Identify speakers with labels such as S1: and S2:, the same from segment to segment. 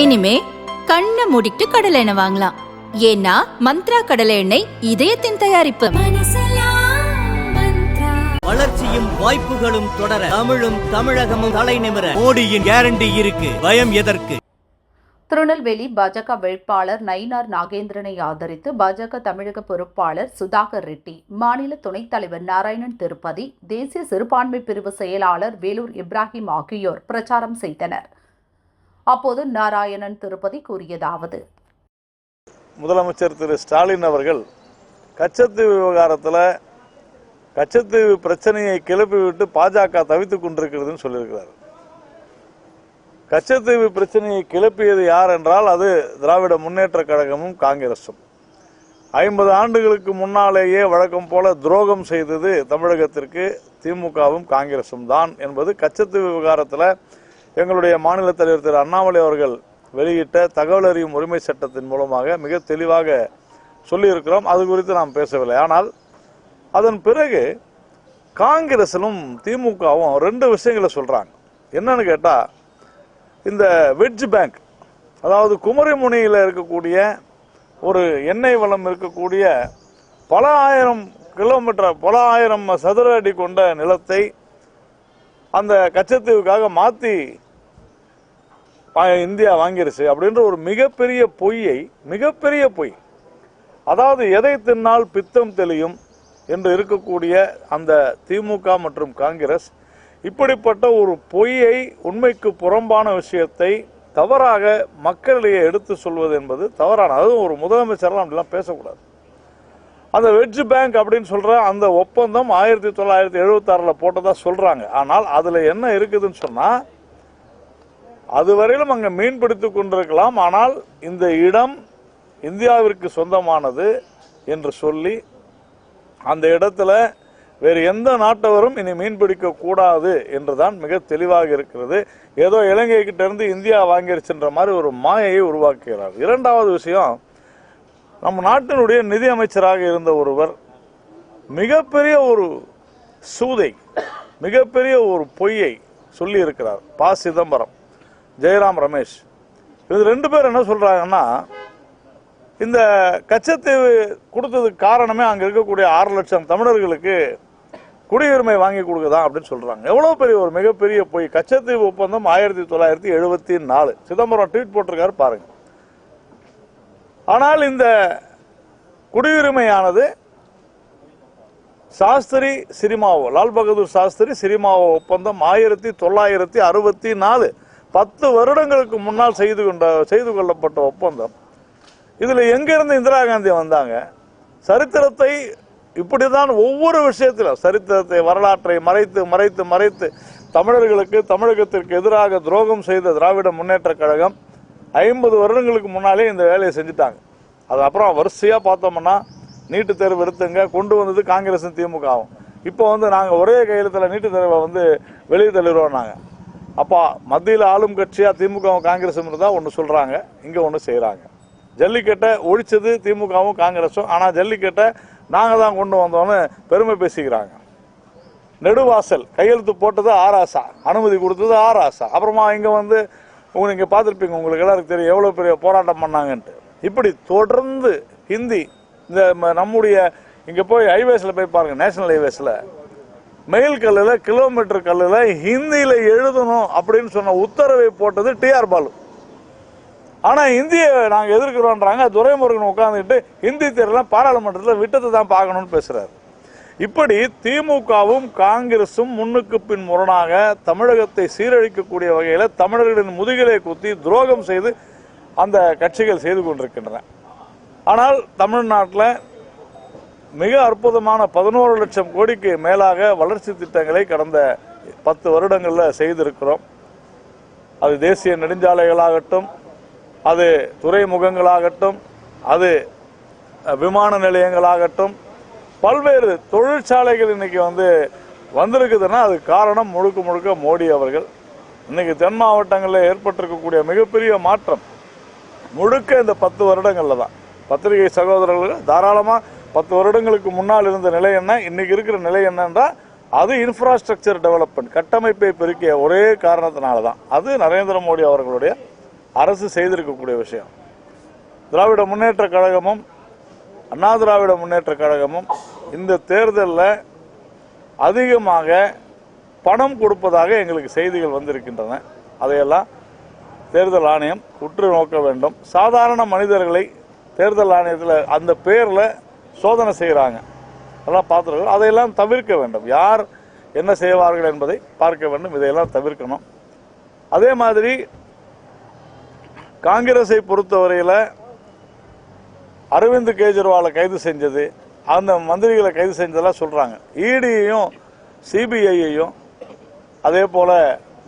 S1: இனிமே கண்ணை மூடிட்டு கடலை எண்ணெய் வாங்கலாம். ஏன்னா மந்த்ரா கடலை எண்ணெய் இதயத்தின் தயாரிப்பு.
S2: வளர்ச்சியும் வாய்ப்புகளும் தொடர தமிழும் தமிழகமும் தலைநிமிர மோடியின் கேரண்டி இருக்கு. பயம் எதற்கு?
S3: திருநெல்வேலி பாஜக வேட்பாளர் நயினார் நாகேந்திரனை ஆதரித்து பாஜக தமிழக பொறுப்பாளர் சுதாகர் ரெட்டி மாநில துணைத் தலைவர் நாராயணன் திருப்பதி தேசிய சிறுபான்மை பிரிவு செயலாளர் வேலூர் இப்ராஹிம் ஆகியோர் பிரச்சாரம் செய்தனர். அப்போது நாராயணன் திருப்பதி கூறியதாவது.
S4: முதலமைச்சர் திரு ஸ்டாலின் அவர்கள் கச்சத்தீவு விவகாரத்தில் கச்சத்தீவு பிரச்சனையை கிளப்பிவிட்டு பாஜக தவித்துக் கொண்டிருக்கிறதுன்னு சொல்லியிருக்கிறார். கச்சத்தீவு பிரச்சனையை கிளப்பியது யார் என்றால் அது திராவிட முன்னேற்ற கழகமும் காங்கிரஸும் ஐம்பது ஆண்டுகளுக்கு முன்னாலேயே வழக்கம் போல துரோகம் செய்தது தமிழகத்திற்கு திமுகவும் காங்கிரசும் தான் என்பது கச்சத்தீவு விவகாரத்தில் எங்களுடைய மாநில தலைவர் திரு அண்ணாமலை அவர்கள் வெளியிட்ட தகவல் அறியும் உரிமை சட்டத்தின் மூலமாக மிக தெளிவாக சொல்லியிருக்கிறோம். அது குறித்து நாம் பேசவில்லை. ஆனால் அதன் பிறகு காங்கிரஸிலும் திமுகவும் ரெண்டு விஷயங்களை சொல்கிறாங்க என்னன்னு கேட்டால் இந்த வெட்ஜ் பேங்க் அதாவது குமரிமுனையில் இருக்கக்கூடிய ஒரு எண்ணெய் வளம் இருக்கக்கூடிய பல ஆயிரம் கிலோமீட்டர் பல ஆயிரம் சதுர அடி கொண்ட நிலத்தை அந்த கச்சத்தீவுக்காக மாற்றி இந்தியா வாங்கிருச்சு அப்படின்ற ஒரு மிகப்பெரிய பொய்யை மிகப்பெரிய பொய். அதாவது எதை தின்னால் பித்தம் தெளியும் என்று இருக்கக்கூடிய அந்த திமுக மற்றும் காங்கிரஸ் இப்படிப்பட்ட ஒரு பொய்யை உண்மைக்கு புறம்பான விஷயத்தை தவறாக மக்களிடையே எடுத்து சொல்வது என்பது தவறான அதுவும் ஒரு முதலமைச்சர்லாம் அப்படிலாம் பேசக்கூடாது. அந்த வெட்ஜ் பேங்க் அப்படின்னு சொல்கிற அந்த ஒப்பந்தம் ஆயிரத்தி தொள்ளாயிரத்தி எழுபத்தாறில் போட்டதாக சொல்கிறாங்க ஆனால் அதில் என்ன இருக்குதுன்னு சொன்னால் அதுவரையிலும் அங்கே மீன்பிடித்துக் கொண்டிருக்கலாம். ஆனால் இந்த இடம் இந்தியாவிற்கு சொந்தமானது என்று சொல்லி அந்த இடத்துல வேறு எந்த நாட்டவரும் இனி மீன்பிடிக்க கூடாது என்றுதான் மிக தெளிவாக இருக்கிறது. ஏதோ இலங்கை கிட்ட இருந்து இந்தியா வாங்கிருச்சுன்ற மாதிரி ஒரு மாயையை உருவாக்குகிறார். இரண்டாவது விஷயம் நம் நாட்டினுடைய நிதி அமைச்சராக இருந்த ஒருவர் மிகப்பெரிய ஒரு சூதை மிகப்பெரிய ஒரு பொய்யை சொல்லி இருக்கிறார் சிதம்பரம். ஜெயராம் ரமேஷ். இது ரெண்டு பேர் என்ன சொல்றாங்கன்னா இந்த கச்சத்தீவு கொடுத்ததுக்கு காரணமே அங்க இருக்கக்கூடிய ஆறு லட்சம் தமிழர்களுக்கு குடியுரிமை வாங்கி கொடுக்குதான் அப்படின்னு சொல்றாங்க. எவ்வளவு பெரிய ஒரு மிகப்பெரிய பொய். கச்சத்தீவு ஒப்பந்தம் ஆயிரத்தி தொள்ளாயிரத்தி எழுபத்தி நாலு. சிதம்பரம் ட்வீட் போட்டிருக்காரு பாருங்க. ஆனால் இந்த குடியுரிமையானது சாஸ்திரி சிரிமாவோ லால் பகதூர் சாஸ்திரி சிரிமாவோ ஒப்பந்தம் ஆயிரத்தி தொள்ளாயிரத்தி அறுபத்தி நாலு. பத்து வருடங்களுக்கு முன்னால் செய்து கொண்ட செய்து கொள்ளப்பட்ட ஒப்பந்தம். இதில் எங்கேருந்து இந்திரா காந்தி வந்தாங்க? சரித்திரத்தை இப்படிதான் ஒவ்வொரு விஷயத்திலும் சரித்திரத்தை வரலாற்றை மறைத்து மறைத்து மறைத்து தமிழர்களுக்கு தமிழகத்திற்கு எதிராக துரோகம் செய்த திராவிட முன்னேற்ற கழகம் ஐம்பது வருடங்களுக்கு முன்னாலே இந்த வேலையை செஞ்சுட்டாங்க. அதுக்கப்புறம் வரிசையாக பார்த்தோம்னா நீட்டு தேர்வு எடுத்துங்க கொண்டு வந்தது காங்கிரஸும் திமுகவும். இப்போ வந்து நாங்கள் ஒரே கையெழுத்தில் நீட்டு தேர்வை வந்து வெளியே தள்ளிடுவோம் நாங்கள் அப்போ மத்தியில் ஆளும் கட்சியாக திமுகவும் காங்கிரஸும் இருந்தால் ஒன்று சொல்கிறாங்க இங்கே ஒன்று செய்கிறாங்க ஜல்லிக்கட்டை ஒழிச்சது திமுகவும் காங்கிரஸும் ஆனால் ஜல்லிக்கட்டை நாங்கள் தான் கொண்டு வந்தோம்னு பெருமை பேசிக்கிறாங்க. நெடுவாசல் கையெழுத்து போட்டது ஆராசா அனுமதி கொடுத்தது ஆராசா. அப்புறமா இங்கே வந்து உங்களை இங்கே பார்த்துருப்பீங்க உங்களுக்கு எல்லாருக்கும் தெரியும் எவ்வளோ பெரிய போராட்டம் பண்ணாங்கன்ட்டு. இப்படி தொடர்ந்து ஹிந்தி இந்த ம- நம்முடைய இங்கே போய் ஹைவேஸில் போய் பாருங்கள் நேஷனல் ஹைவேஸில் மெயில் கல்லில் கிலோமீட்டர் கல்லில் ஹிந்தியில் எழுதணும் அப்படின்னு சொன்ன உத்தரவை போட்டது டிஆர் பாலு. ஆனால் இந்தியை நாங்கள் எதிர்க்கிறோன்றாங்க. துரைமுருகன் உட்காந்துக்கிட்டு ஹிந்தி தேர்தலாம் பாராளுமன்றத்தில் விட்டத்தை தான் பார்க்கணும்னு பேசுகிறார் இப்படி திமுகவும் காங்கிரசும் முன்னுக்கு பின் முரணாக தமிழகத்தை சீரழிக்கக்கூடிய வகையில் தமிழர்களின் முதுகிலே குத்தி துரோகம் செய்து அந்த கட்சிகள் செய்து கொண்டிருக்கின்றன. ஆனால் தமிழ்நாட்டில் மிக அற்புதமான பதினோரு லட்சம் கோடிக்கு மேலாக வளர்ச்சி திட்டங்களை கடந்த பத்து வருடங்களில் செய்திருக்கிறோம். அது தேசிய நெடுஞ்சாலைகளாகட்டும் அது துறைமுகங்களாகட்டும் அது விமான நிலையங்களாகட்டும் பல்வேறு தொழிற்சாலைகள் இன்னைக்கு வந்து வந்திருக்குதுன்னா அது காரணம் முழுக்க முழுக்க மோடி அவர்கள். இன்னைக்கு தென் மாவட்டங்களில் ஏற்பட்டிருக்கக்கூடிய மிகப்பெரிய மாற்றம் முழுக்க இந்த பத்து வருடங்களில் தான். பத்திரிகை சகோதரர்கள் தாராளமாக பத்து வருடங்களுக்கு முன்னால் இருந்த நிலை என்ன இன்றைக்கி இருக்கிற நிலை என்னன்றா அது இன்ஃப்ராஸ்ட்ரக்சர் டெவலப்மெண்ட் கட்டமைப்பை பெருக்கிய ஒரே காரணத்தினால தான் அது நரேந்திர மோடி அவர்களுடைய அரசு செய்திருக்கக்கூடிய விஷயம். திராவிட முன்னேற்ற கழகமும் அண்ணா திராவிட முன்னேற்ற கழகமும் இந்த தேர்தலில் அதிகமாக பணம் கொடுப்பதாக எங்களுக்கு செய்திகள் வந்திருக்கின்றன. அதையெல்லாம் தேர்தல் ஆணையம் உற்று நோக்க வேண்டும். சாதாரண மனிதர்களை தேர்தல் ஆணையத்தில் அந்த பேரில் சோதனை செய்கிறாங்க அதெல்லாம் பார்த்துருக்கோம் அதையெல்லாம் தவிர்க்க வேண்டும். யார் என்ன செய்வார்கள் என்பதை பார்க்க வேண்டும். இதையெல்லாம் தவிர்க்கணும். அதே மாதிரி காங்கிரஸை பொறுத்தவரையில் அரவிந்த் கெஜ்ரிவாலை கைது செஞ்சது அந்த மந்திரிகளை கைது செஞ்சதெல்லாம் சொல்கிறாங்க இடியையும் சிபிஐயையும் அதே போல்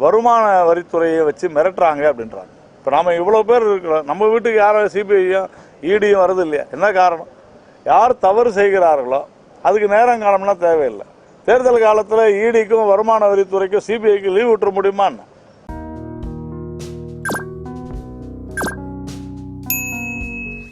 S4: வருமான வரித்துறையை வச்சு மிரட்டுறாங்க அப்படின்றாங்க. இப்போ நாம இவ்வளோ பேர் இருக்கிறோம். நம்ம வீட்டுக்கு யாரும் சிபிஐயும் இடியும் வருது இல்லையா? என்ன காரணம்? யார் தவறு செய்கிறார்களோ அதுக்கு நேரம் காலம்லாம் தேவையில்லை. தேர்தல் காலத்தில் இடிக்கும் வருமான வரித்துறைக்கும் சிபிஐக்கும் லீவ் விட்டுற முடியுமான்னு?